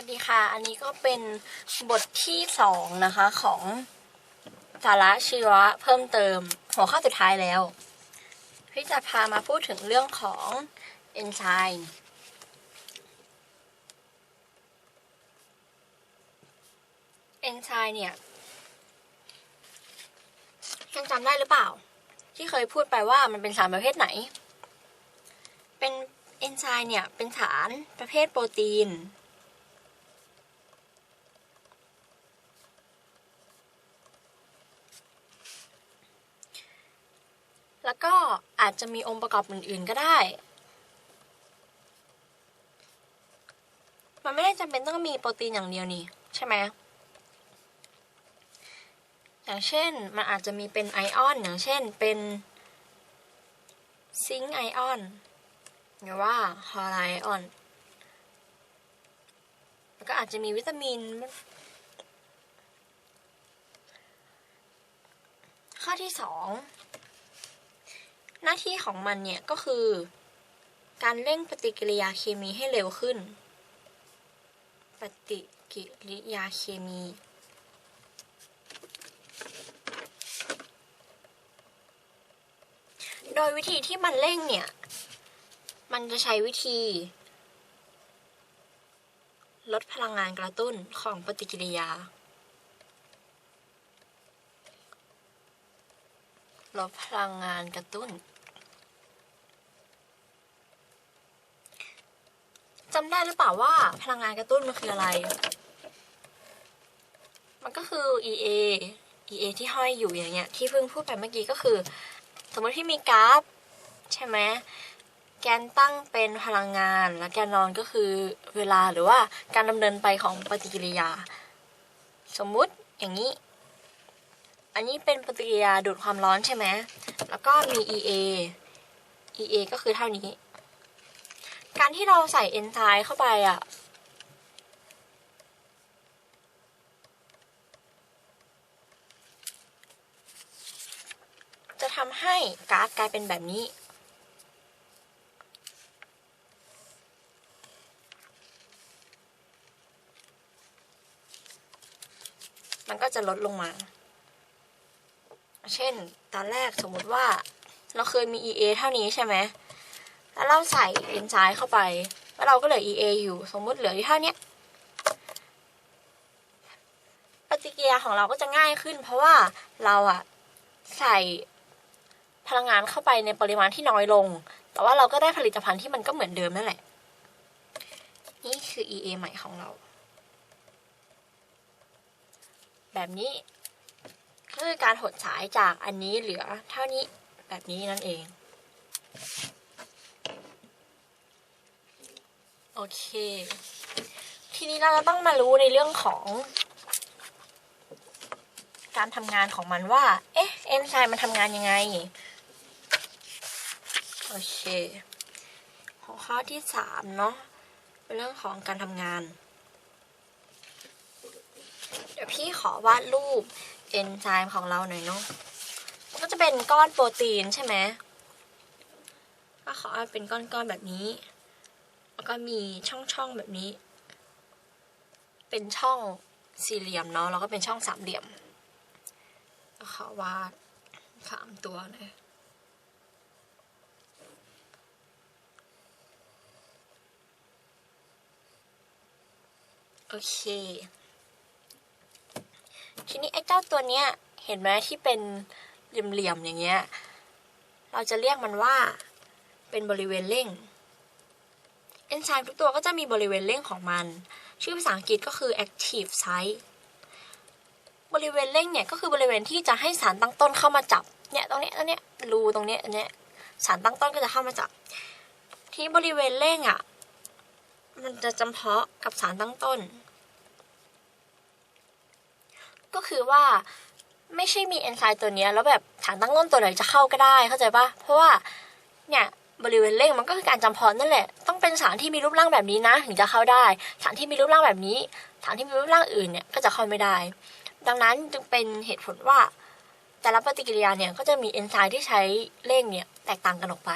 วัสดีค่ะ อันนี้ก็เป็นบทที่สองนะคะของสาระชีวะเพิ่มเติมหัวข้อสุดท้ายแล้ว พี่จะพามาพูดถึงเรื่องของเอนไซม์เอนไซม์เนี่ยยังจำได้หรือเปล่า ที่เคยพูดไปว่ามันเป็นสารประเภทไหน เป็นเอนไซม์เนี่ยเป็นสารประเภทโปรตีน แล้วก็ อาจจะมีองค์ประกอบอื่น ๆ ก็ได้ มันไม่ได้จำเป็นต้องมีโปรตีนอย่างเดียวนี่ใช่ไหมอย่างเช่นมันอาจจะมีเป็นไอออน อย่างเช่นเป็นซิงค์ไอออนหรือว่าคลอไรด์ไอออนแล้วก็อาจจะมีวิตามิน ข้อที่สอง หน้าที่ของมันเนี่ยก็คือ การเร่งปฏิกิริยาเคมีให้เร็วขึ้น ปฏิกิริยาเคมี โดยวิธีที่มันเร่งเนี่ย มันจะใช้วิธี ลดพลังงานกระตุ้นของปฏิกิริยา ลดพลังงานกระตุ้นจำได้หรือเปล่าว่าพลังงานกระตุ้นมันคืออะไร มันก็คือ EA EA ที่ห้อยอยู่อย่างเงี้ย ที่เพิ่งพูดไปเมื่อกี้ก็คือ สมมติที่มีกราฟ ใช่ไหมแกนตั้งเป็นพลังงาน และแกนนอนก็คือเวลาหรือว่าการดำเนินไปของปฏิกิริยา สมมุติอย่างนี้ อันนี้เป็นปฏิกิริยาดูดความร้อนใช่ไหม แล้วก็มี EA EA ก็คือเท่านี้ การที่เราใส่เอนไซม์เข้าไปอะ จะทำให้ก๊าซกลายเป็นแบบนี้มันก็จะลดลงมา เช่น ตอนแรกสมมุติว่า เราเคยมี EA เท่านี้ใช่ไหม แล้วเราใส่เอนไซม์เข้าไป แล้วเราก็เหลือ EA อยู่สมมุติเหลืออยู่เท่านี้ปฏิกิริยาของเราก็จะง่ายขึ้น เพราะว่าเราอะใส่พลังงานเข้าไปในปริมาณที่น้อยลง แต่ว่าเราก็ได้ผลิตภัณฑ์ที่มันก็เหมือนเดิมนั่นแหละ นี่คือ EA ใหม่ของเรา แบบนี้ คือการหดสายจากอันนี้เหลือเท่านี้แบบนี้นั่นเอง โอเค ทีนี้เราจะต้องมารู้ในเรื่องของ การทำงานของมันว่า เอ๊ะ เอนไซม์มันทำงานยังไง โอเคหัวข้อที่สามเนาะเป็นเรื่องของการทำงาน เดี๋ยวพี่ขอวาดรูป เอนไซม์ของเราหน่อยเนาะมันก็จะเป็นก้อนโปรตีนใช่ไหมก็ขอให้เป็นก้อนๆแบบนี้ แล้วก็มีช่องๆแบบนี้ เป็นช่องสี่เหลี่ยมเนาะแล้วก็เป็นช่องสามเหลี่ยมขอวาดสามตัวเลยโอเค ทีนี้ไอ้เจ้าตัวเนี้ย เห็นไหมที่เป็นเหลี่ยมๆอย่างเงี้ย เราจะเรียกมันว่า เป็นบริเวณเร่ง เอนไซม์ทุกตัวก็จะมีบริเวณเร่งของมัน ชื่อภาษาอังกฤษก็คือ active site บริเวณเร่งเนี่ยก็คือบริเวณที่จะให้สารตั้งต้นเข้ามาจับ เนี่ยตรงเนี้ยตรงเนี้ยรูตรงเนี้ยอันเนี้ยสารตั้งต้นก็จะเข้ามาจับ ที่บริเวณเร่งอะ มันจะจำเพาะกับสารตั้งต้น ก็คือว่าไม่ใช่มีเอนไซม์ตัวนี้แล้วแบบสารตั้งต้นตัวไหนจะเข้าก็ได้เข้าใจปะเพราะว่าเนี่ยบริเวณเร่งมันก็คือการจำเพาะนั่นแหละ ต้องเป็นสารที่มีรูปร่างแบบนี้นะ ถึงจะเข้าได้ สารที่มีรูปร่างแบบนี้ สารที่มีรูปร่างอื่นเนี่ยก็จะเข้าไม่ได้ ดังนั้นจึงเป็นเหตุผลว่า แต่ละปฏิกิริยาเนี่ยก็จะมีเอนไซม์ที่ใช้เร่งเนี่ยแตกต่างกันออกไป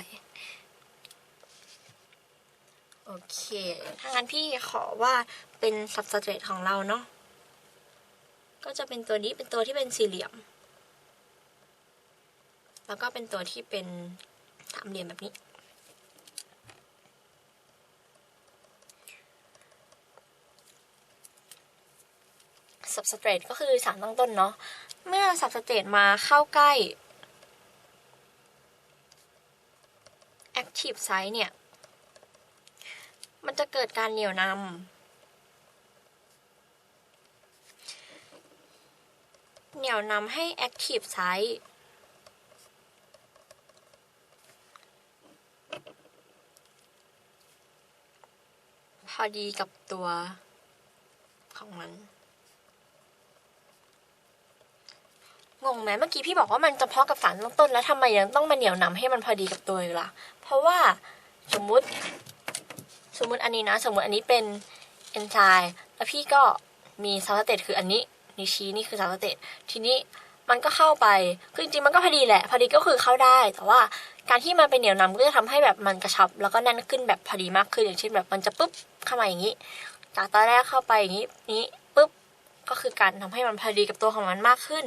โอเค ถ้างั้นพี่ขอว่าเป็น substrate ของเราเนาะ ก็จะเป็นตัวนี้เป็นตัวที่เป็นสี่เหลี่ยม แล้วก็เป็นตัวที่เป็นสามเหลี่ยมแบบนี้ substrate ก็คือสารตั้งต้นเนาะ เมื่อ substrate มาเข้าใกล้ active site เนี่ย มันจะเกิดการเหนี่ยวนำ เหนี่ยวนำให้ active site พอดีกับตัวของมัน งงไหมเมื่อกี้พี่บอกว่ามันเฉพาะกับสารตั้งต้นแล้วทำไมยังต้องมาเหนี่ยวนำให้มันพอดีกับตัวอยู่ล่ะ เพราะว่าสมมุติ สมมุติอันนี้นะ สมมุติอันนี้เป็นเอนไซม์แล้วพี่ก็มีซับสเตตคืออันนี้ นิชี้นี่คือซับสเตตทีนี้มันก็เข้าไป คือจริงๆมันก็พอดีแหละ พอดีก็คือเข้าได้ แต่ว่าการที่มันเป็นเหนียวนำก็จะทำให้แบบมันกระชับ แล้วก็แน่นขึ้นแบบพอดีมากขึ้นอย่างเช่นแบบมันจะปุ๊บเข้ามาอย่างนี้ จากตอนแรกเข้าไปอย่างนี้นี้ปุ๊บก็คือการทำให้มันพอดีกับตัวของมันมากขึ้น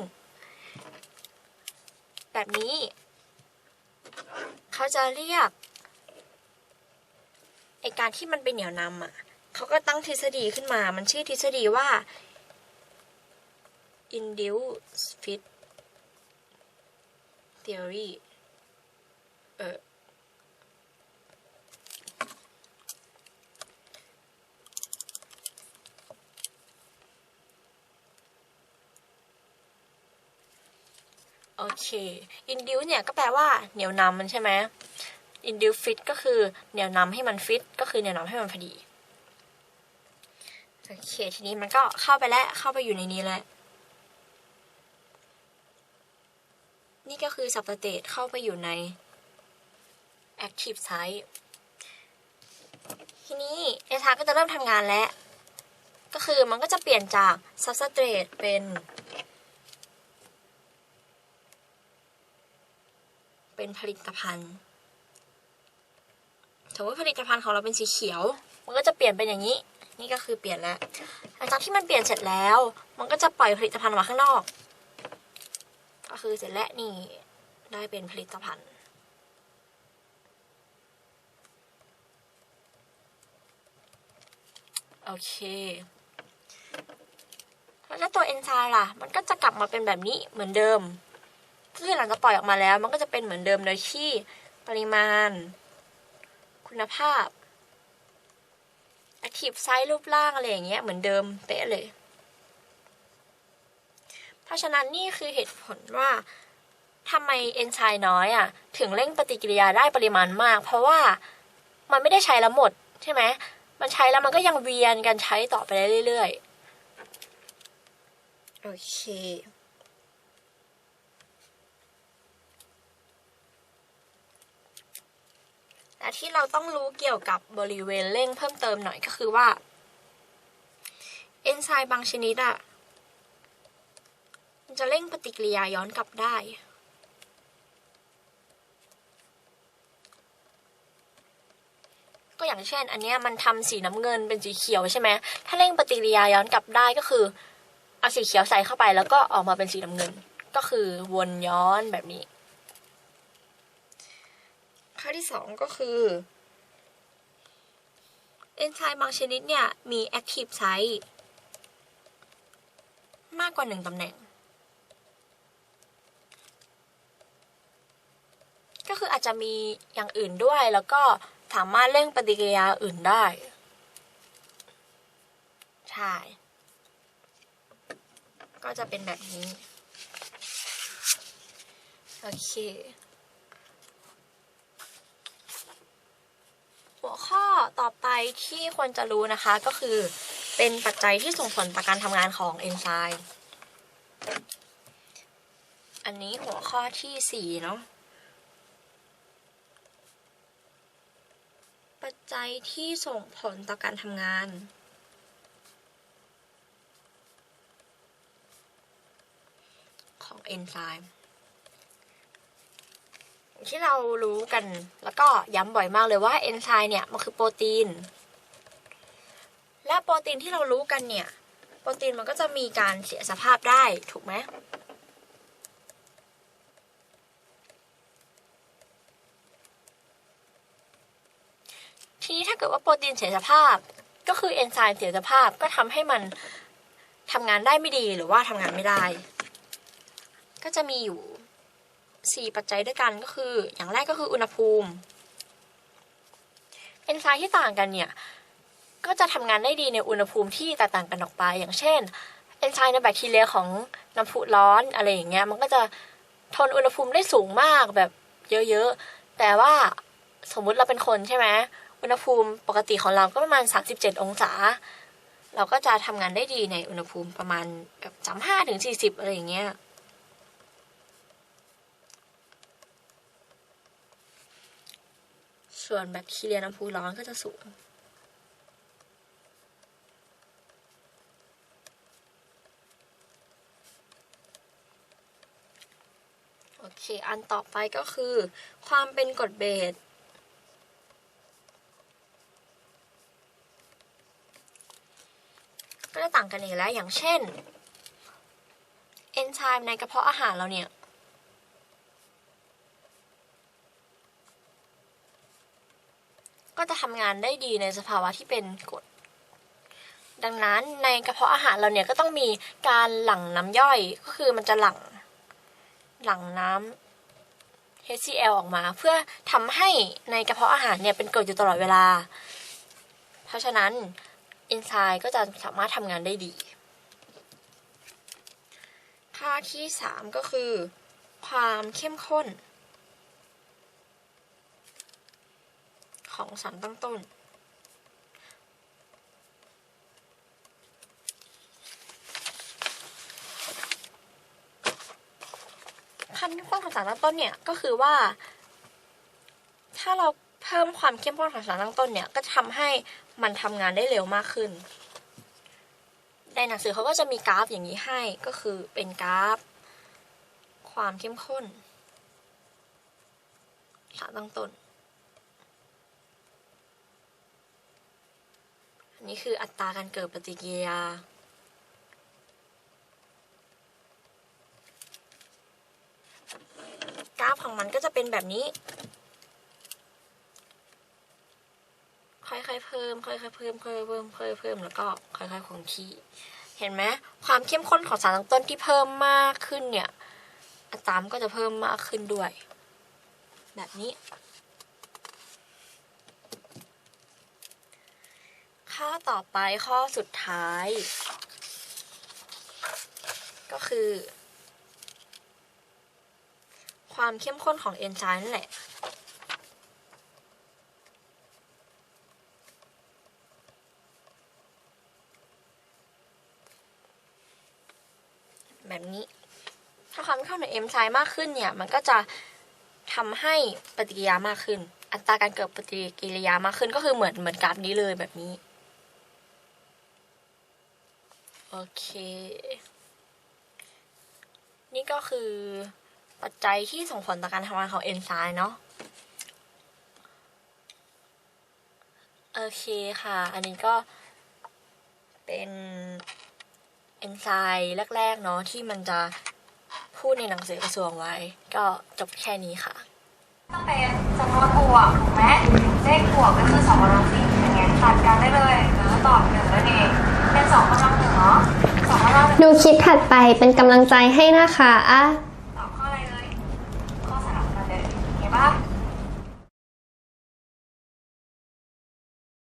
แบบนี้เขาจะเรียกไอการที่มันเป็นเหนียวนำอะเขาก็ตั้งทฤษฎีขึ้นมา มันชื่อทฤษฎีว่า induced fit theory เออ โอเค induce เนี่ยก็แปลว่าเหนี่ยวนำมันใช่ไหม induce fit ก็คือเหนี่ยวนำให้มันฟิต ก็คือเหนี่ยวนำให้มันพอดี โอเค ทีนี้มันก็เข้าไปแล้ว เข้าไปอยู่ในนี้แล้ว นี่ก็คือ substrate เข้าไปอยู่ใน active site ทีนี้เอทาก็จะเริ่มทำงานแล้ว ก็คือมันก็จะเปลี่ยนจาก substrate เป็น เป็นผลิตภัณฑ์สมมติผลิตภัณฑ์ของเราเป็นสีเขียว มันก็จะเปลี่ยนเป็นอย่างนี้ นี่ก็คือเปลี่ยนแล้ว หลังจากที่มันเปลี่ยนเสร็จแล้ว มันก็จะปล่อยผลิตภัณฑ์ออกมาข้างนอก คือเสร็จแล้วนี่ได้เป็นผลิตภัณฑ์ โอเคแล้วตัวเอนไซม์ล่ะ มันก็จะกลับมาเป็นแบบนี้เหมือนเดิมคือหลังจากปล่อยออกมาแล้ว มันก็จะเป็นเหมือนเดิมโดยที่ปริมาณ คุณภาพ active size รูปร่างอะไรอย่างเงี้ยเหมือนเดิมเป๊ะเลย ราะฉะนั้นนี่คือเหตุผลว่าทำไมเอนไซม์น้อยอะถึงเร่งปฏิกิริยาได้ปริมาณมาก เพราะว่ามันไม่ได้ใช้แล้วหมดใช่ไหมมันใช้แล้วมันก็ยังเวียนกันใช้ต่อไปเรื่อยๆ โอเคและที่เราต้องรู้เกี่ยวกับบริเวณเร่งเพิ่มเติมหน่อยก็คือว่า เอนไซม์บางชนิดอะ จะเร่งปฏิกิริยาย้อนกลับได้ ก็อย่างเช่น อันเนี้ยมันทำสีน้ำเงินเป็นสีเขียวใช่ไหมถ้าเร่งปฏิกิริยาย้อนกลับได้ก็คือ เอาสีเขียวใส่เข้าไปแล้วก็ออกมาเป็นสีน้ำเงิน ก็คือวนย้อนแบบนี้ ข้อที่สองก็คือเอนไซม์บางชนิดเนี่ยมี active site มากกว่าหนึ่งตำแหน่ง ก็คืออาจจะมีอย่างอื่นด้วย แล้วก็สามารถเร่งปฏิกิริยาอื่นได้ ใช่ ก็จะเป็นแบบนี้ โอเค หัวข้อต่อไปที่ควรจะรู้นะคะก็คือเป็นปัจจัยที่ส่งผลต่อการทำงานของเอนไซม์ อันนี้หัวข้อที่สี่เนาะ ปัจจัยที่ส่งผลต่อการทำงานของเอนไซม์ที่เรารู้กันแล้วก็ย้ำบ่อยมากเลยว่าเอนไซม์เนี่ยมันคือโปรตีน และโปรตีนที่เรารู้กันเนี่ย โปรตีนมันก็จะมีการเสียสภาพได้ถูกไหม ทีนี้ถ้าเกิดว่าโปรตีนเสียสภาพ ก็คือเอนไซม์เสียสภาพก็ทำให้มันทำงานได้ไม่ดีหรือว่าทำงานไม่ได้ ก็จะมีอยู่ 4 ปัจจัยด้วยกันก็คือ อย่างแรกก็คืออุณหภูมิ เอนไซม์ที่ต่างกันเนี่ย ก็จะทำงานได้ดีในอุณหภูมิที่แตกต่างกันออกไป อย่างเช่น เอนไซม์ในแบคทีเรียของน้ำพุร้อนอะไรอย่างเงี้ยมันก็จะทนอุณหภูมิได้สูงมากแบบเยอะๆ แต่ว่าสมมุติเราเป็นคนใช่ไหม อุณหภูมิปกติของเราก็ประมาณ 37 องศา เราก็จะทำงานได้ดีในอุณหภูมิประมาณแบบ35ถึง40อะไรอย่างเงี้ยส่วนแบคทีเรียน้ำพุร้อนก็จะสูง โอเค อันต่อไปก็คือ ความเป็นกรดเบส กันอีกแล้ว อย่างเช่น เอนไซม์ในกระเพาะอาหารเราเนี่ย ก็จะทำงานได้ดีในสภาวะที่เป็นกรดดังนั้นในกระเพาะอาหารเราเนี่ยก็ต้องมีการหลั่งน้ำย่อยก็คือมันจะหลั่งหลั่งน้ำ HCl ออกมา เพื่อทำให้ในกระเพาะอาหารเนี่ยเป็นกรดอยู่ตลอดเวลา เพราะฉะนั้น เอนไซม์ก็จะสามารถทำงานได้ดี ค่าที่ 3 ก็คือ ความเข้มข้น ของสารตั้งต้นความเข้มข้นของสารตั้งต้นเนี่ย ก็คือว่า ถ้าเรา พิ่มความเข้มข้นของสารตั้งต้นเนี่ย ก็จะทำให้มันทำงานได้เร็วมากขึ้น ในหนังสือเขาก็จะมีกราฟอย่างนี้ให้ก็คือเป็นกราฟ ความเข้มข้น สารตั้งต้น อันนี้คืออัตราการเกิดปฏิกิริยากราฟของมันก็จะเป็นแบบนี้ ค่อยๆเพิ่มค่อยๆเพิ่มค่อยๆเพิ่มค่อยๆเพิ่มแล้วก็ค่อยๆคงที่ เห็นไหมความเข้มข้นของสารตั้งต้นที่เพิ่มมากขึ้นเนี่ยอัตรามก็จะเพิ่มมากขึ้นด้วย แบบนี้ ข้อต่อไปข้อสุดท้าย ก็คือ ความเข้มข้นของเอนไซม์นั่นแหละ แบบนี้ ถ้าความเข้มข้นของเอนไซม์มากขึ้นเนี่ย มันก็จะทำให้ปฏิกิริยามากขึ้น อัตราการเกิดปฏิกิริยามากขึ้นก็คือเหมือนเหมือนกราฟนี้เลยแบบนี้ โอเค นี่ก็คือปัจจัยที่ส่งผลต่อการทำงานของเอนไซม์เนาะโอเคค่ะ อันนี้ก็เป็น เอนไซม์แรก ๆ เนาะที่มันจะพูดในหนังสือกระทรวงไว้ ก็จบแค่นี้ค่ะต้องเป็นจำนวนบวกถูกไหมเลขบวกก็คือสองกำลังสี่อย่างเงี้ยตัดกันได้เลยแล้วตอบหนึ่งนั่นเองเป็นสองกำลังหนึ่งเนาะสองกำลังหนึ่งดูคลิปถัดไปเป็นกำลังใจให้นะคะ